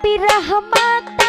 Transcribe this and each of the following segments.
নবী রহমত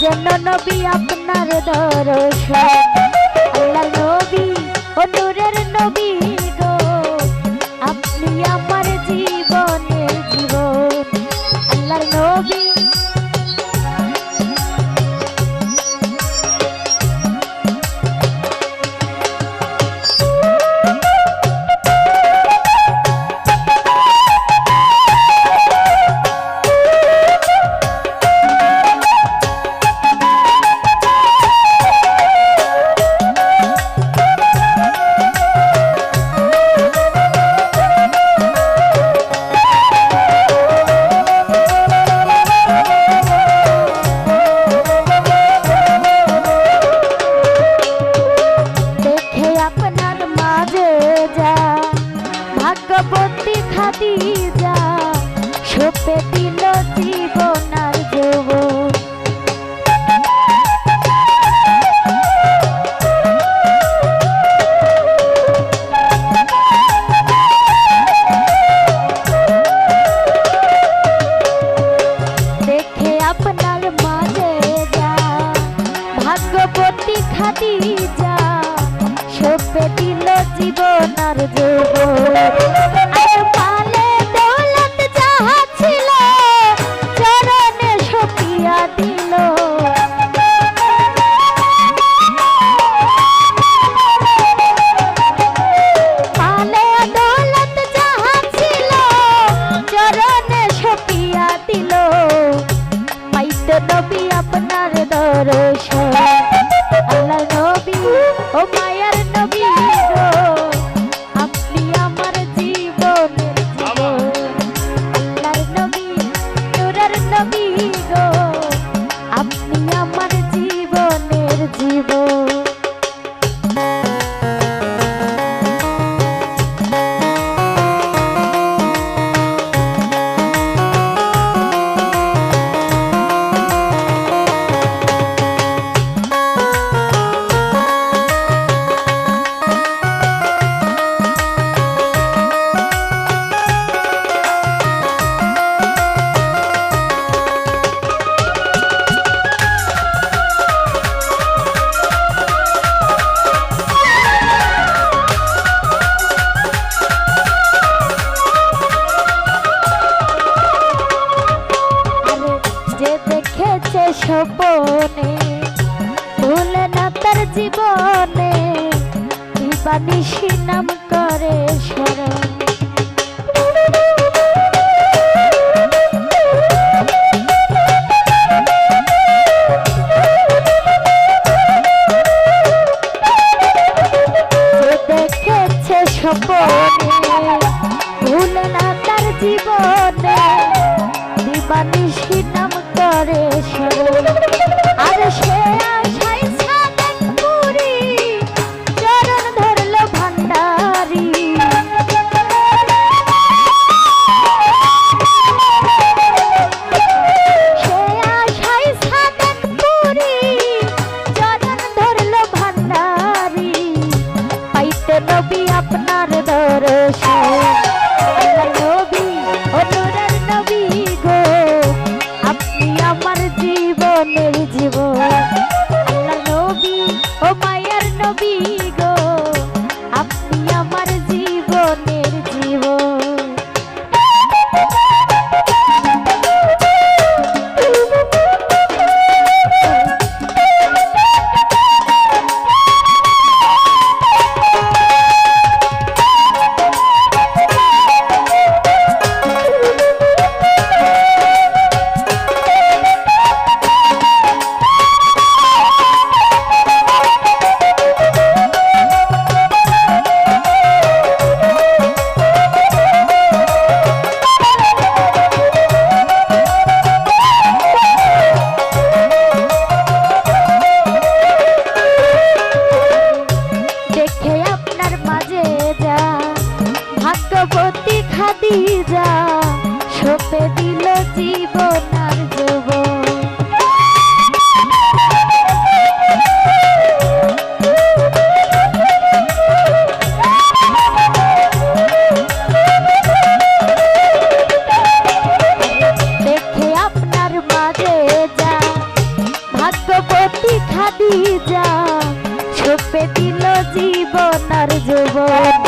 যেন নবী আপনার দর্শন। আল্লাহ নবী ও নূরের নবী গো, আপনি আমার জীবনের জীবন। আল্লাহ নবী ঝোপে দিল জীবন আর যৌব দেখে আপনার মাঝে যা ভাগ্যপতি খাটি যা ঝোপে দিল জীবন আর যৌব জীবনে বানিসি নাম করে স্মরণ জীবনে নাম করে স্মরণ আর সে ও মায়ার নবী গো। জীবনার যুবন।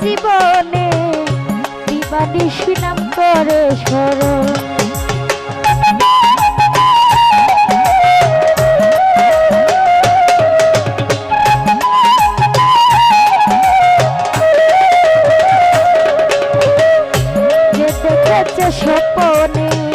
জীবনে বিমানিসি নাম করে স্মরণ সপনে